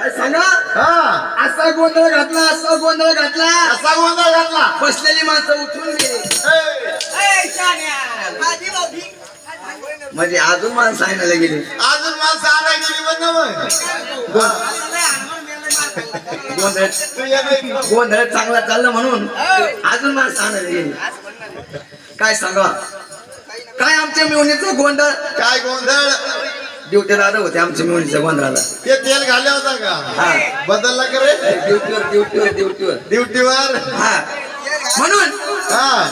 काय सांगा? हा. असा गोंधळ घातला असा गोंधळ घातला. कसा गोंधळ घातला. बसलेली माणसं उठून गेली. ए, म्हणजे अजून माणसं आणायला गेली. अजून माणसं आणाय गेली पण ना मग. गोंधळ. तू ये बाई. गोंधळ चांगला चालला म्हणून अजून माणसं आणायला गेली. काय सांगा? काय आमच्या मिवणीचा गोंधळ? काय गोंधळ? ड्युटी दादा होते आमच्या मिवणीच्या गोंधळाला. ते तेल घाले होता का? हा. बदलला का रे? ड्युटीवर ड्युटीवर ड्युटीवर ड्युटीवर हा. म्हणून हा.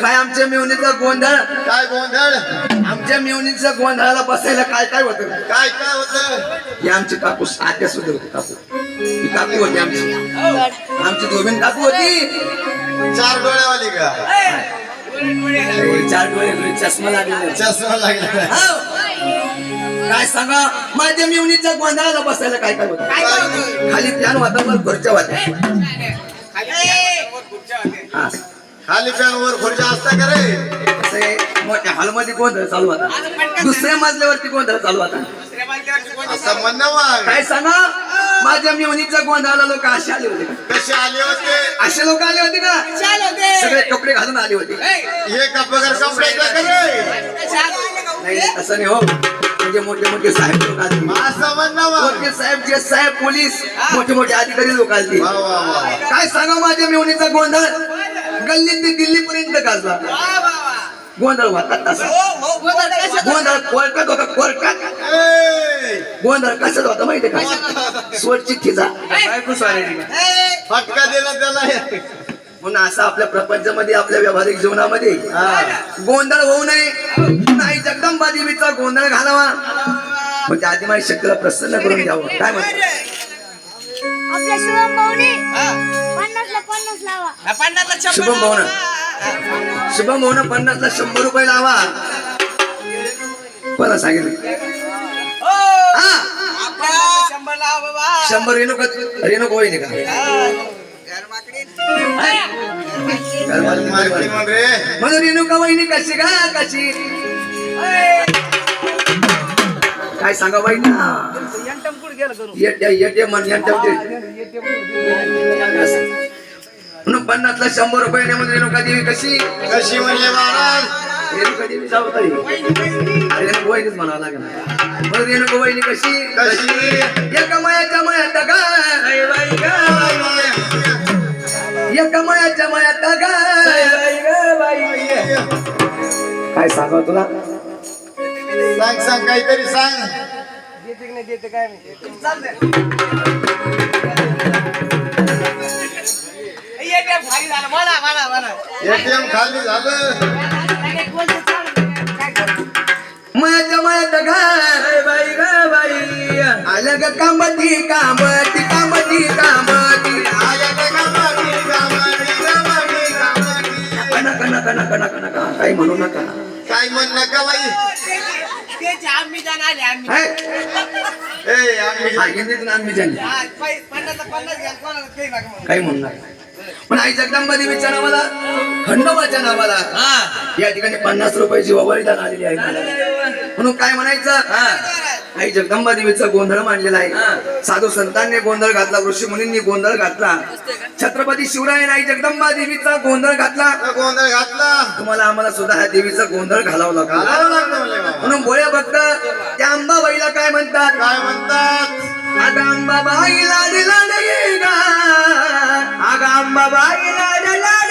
काय आमच्या मिवणीचा गोंधळ? काय गोंधळ? आमच्या मिवणीच्या गोंधळाला बसायला काय काय होतं? काय काय होत? ही आमची काकू आत्या सुद्धा होती काकू. ही काकू होती आमची. आमची दोघीन काकू होती. चार डोळ्यावाली का? चार डोळे चष्मा लागलेला. चष्मा लागला हो. काय सांगा? माझ्या मिवणीच्या गोंधळाला बसायला काय काय होतं? खाली फॅन होता मग घरच्या हा. खाली फॅन वर खुर्च्या असता का रे? मोठ्या हॉलमध्ये गोंधळ चालू होता. दुसऱ्या मजल्यावरती गोंधळ चालू होता. असं म्हणणं काय सांगा? माझ्या मिवणीच्या गोंधळाला लोक असे आले होते कसे आले होते? असे लोक आले होते का? सगळे कपडे घालून आले होते. हे कपडे कपडे नाही, असं नाही हो. म्हणजे मोठे मोठे साहेब लोक आले. मोठे साहेब जे साहेब पोलीस मोठे मोठे अधिकारी लोक आले. काय सांगा माझ्या मिवणीचा गोंधळ? गल्लीत ते दिल्ली पर्यंत गाजला गोंधळ होता तसा गोंधळ कोर्टात होता कोर्टात ए, गोंधळ कशात होता माहितीये का? स्वच्छ खिजा फटका दिला त्याला. म्हणून असं आपल्या प्रपंचामध्ये आपल्या व्यावहारिक जीवनामध्ये. गोंधळ होऊ नये. नाही जगदंबा देवीचा गोंधळ घालावा. म्हणजे आधी माझ्या शक्तीला प्रसन्न करून द्यावं काय म्हणतो? आपल्या शुभम भाऊने पन्नास लावा. शुभम भाऊन. शुभम भाऊन पन्नासला शंभर रुपये लावा. कोणा सांगितलं? हा. शंभर रेणुका रेणुका होईन का माहिती म्हण रे म्हणून रेणुका वहिनी कशी का कशी? काय सांगा येट्या ते. म्हणून पन्नासला शंभर रुपये म्हणून रेणुका देवी कशी? कशी म्हणले महाराज? रेणुका देवी सावतारी रेणुका वहिनीच म्हणावं लागेल. म्हणून रेणुका वहिनी कशी? कशी? एका मायाच्या मायात एका मायाच्या मायात गा काय सांगाव तुला? सांग सांग काहीतरी सांग एटीएम खाली झालं मायाच्या मायात गा बाई ग बाई आलं ग कामती कामती कामती कामती आया का कामाडी, कामाडी, कामाडी, कामाडी. कना कना कना कना कना कना काही म्हणू नका काय म्हण नका बाई हाय? ए आम्ही हा, हिंदीतून आम्ही जाणली काही म्हणू नका. पण आई जगदंबा देवीच्या नावाला खंडोबाच्या नावाला या ठिकाणी पन्नास रुपयाची ववळीदान आलेली आहे. म्हणून काय म्हणायचं आई जगदंबा देवीचा गोंधळ मांडलेला आहे साधू संतांनी गोंधळ घातला ऋषी मुनींनी गोंधळ घातला छत्रपती शिवरायाने आई जगदंबा देवीचा गोंधळ घातला गोंधळ घातला तुम्हाला आम्हाला सुद्धा ह्या देवीचा गोंधळ घालावा लागला. म्हणून भोळे भक्त त्या अंबाबाईला काय म्हणतात काय म्हणतात अगं अंबाबाई लाड लाड गा अगं अंबाबाई लाड लाड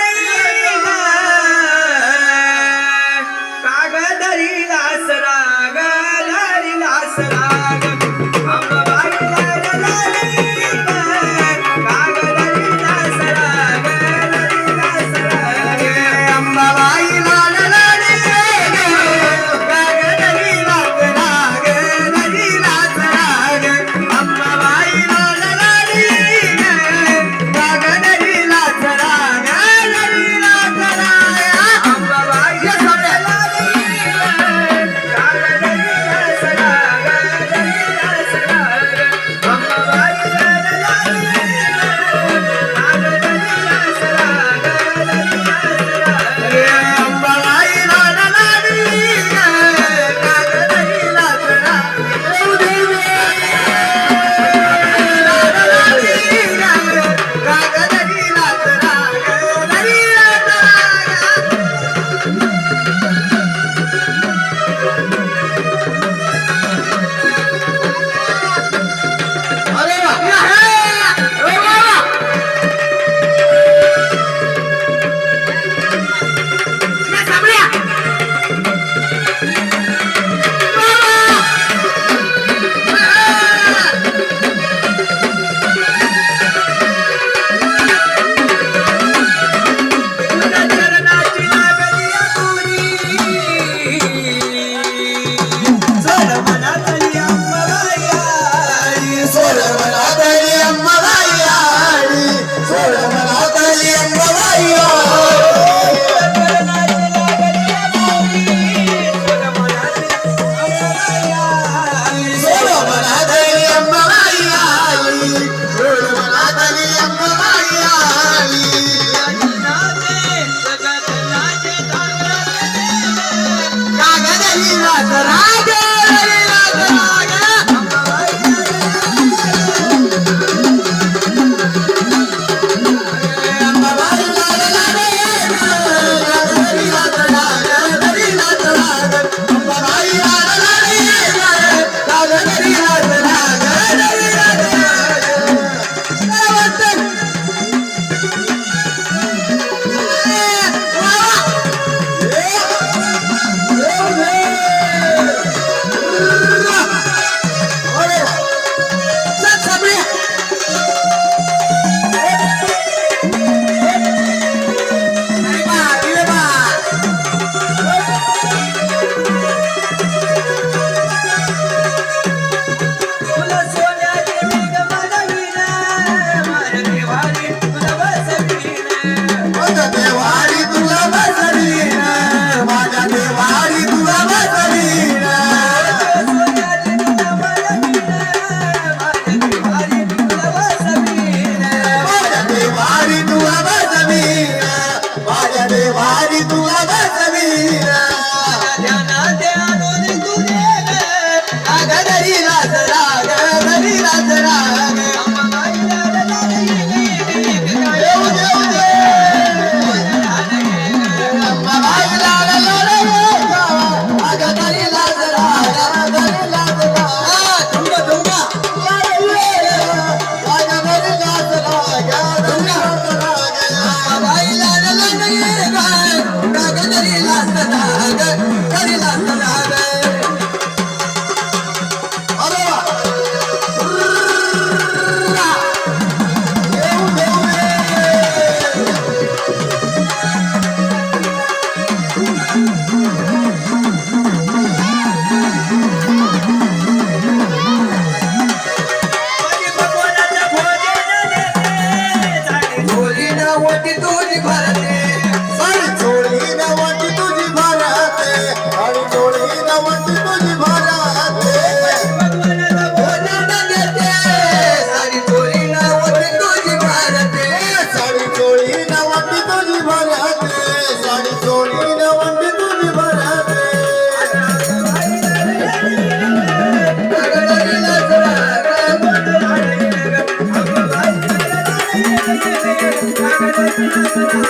I'm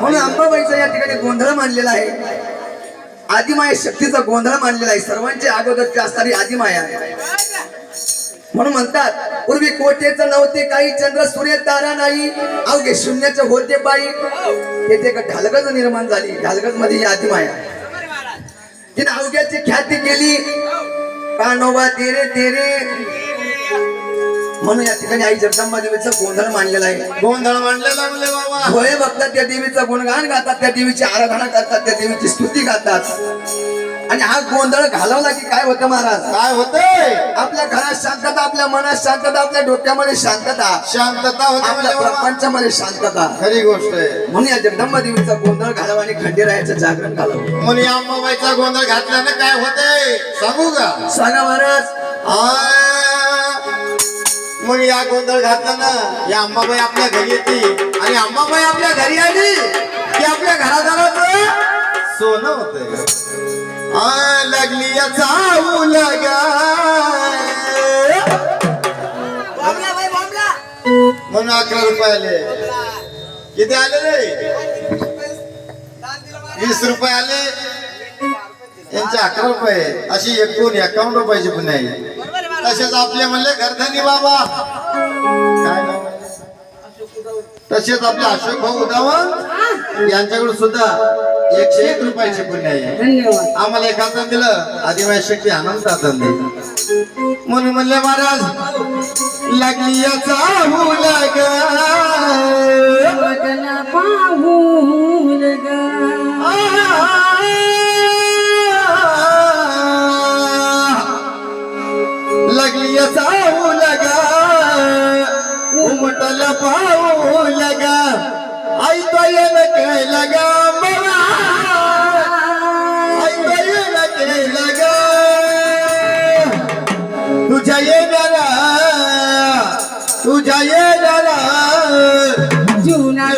म्हणून अंबाबाईचा या ठिकाणी गोंधळ मानलेला आहे. आदिमाया शक्तीचा गोंधळ मानलेला आहे. सर्वांची अगोदर असणारी आदिमाया. म्हणून म्हणतात पूर्वी कोटेचं नव्हते काही चंद्र सूर्य तारा नाही. अवघे शून्याचे होते बाई तेथे एक ढालगज निर्माण झाली. ढालगजमध्ये ही आदिमाया. तिने अवघ्याची ख्याती केली. कानोबा तेरे तेरे. म्हणून या ठिकाणी आई जगदंबा देवीचा गोंधळ मांडलेला आहे. गोंधळ मांडलेला म्हणले बाबा. भोळे बघतात त्या देवीचं गुणगान गातात त्या देवीची आराधना करतात त्या देवीची स्तुती गातात. आणि हा गोंधळ घालवला की काय होतं महाराज? काय होतंय? आपल्या घरात शांतता आपल्या मनात शांतता आपल्या डोक्यामध्ये शांतता. शांतता होते आपल्या म्हणले बाबा. प्रपंचामध्ये शांतता. खरी गोष्ट आहे. म्हणून या जगदंबा देवीचा गोंधळ घालावा आणि खंडेरायाचं जागरण घालावं. म्हणून अंबाबाईचा गोंधळ घातल्यानं काय होतंय? सांगू का? सांगा महाराज. आ, मग या गोंधळ घातल्यानं या अंबाबाई आपल्या घरी येते आणि अंबाबाई आपल्या घरी आली की आपल्या घरादाराचं सोनं होत लागली या लागा. म्हणून अकरा रुपये आले. किती आले रे? वीस रुपये आले. यांचे अकरा रुपये. अशी एकूण एकावन्न रुपयाची पण नाही तसेच आपले म्हणले घरधनी बाबा. काय नाव आहे? तसेच आपले अशोक भाऊ उदावण यांच्याकडे सुद्धा एकशे एक रुपयाची पुण्य आहे. आम्हाला एक हातात दिलं आदिवासी शक्ती आनंद हातात दिली. म्हणून म्हणले महाराज लागली. याचा लाग पाऊ लगा आई तो येन के लगा मला आई तो येन के लगा तुझ्या येणारा तुझ्या येणारा जीवना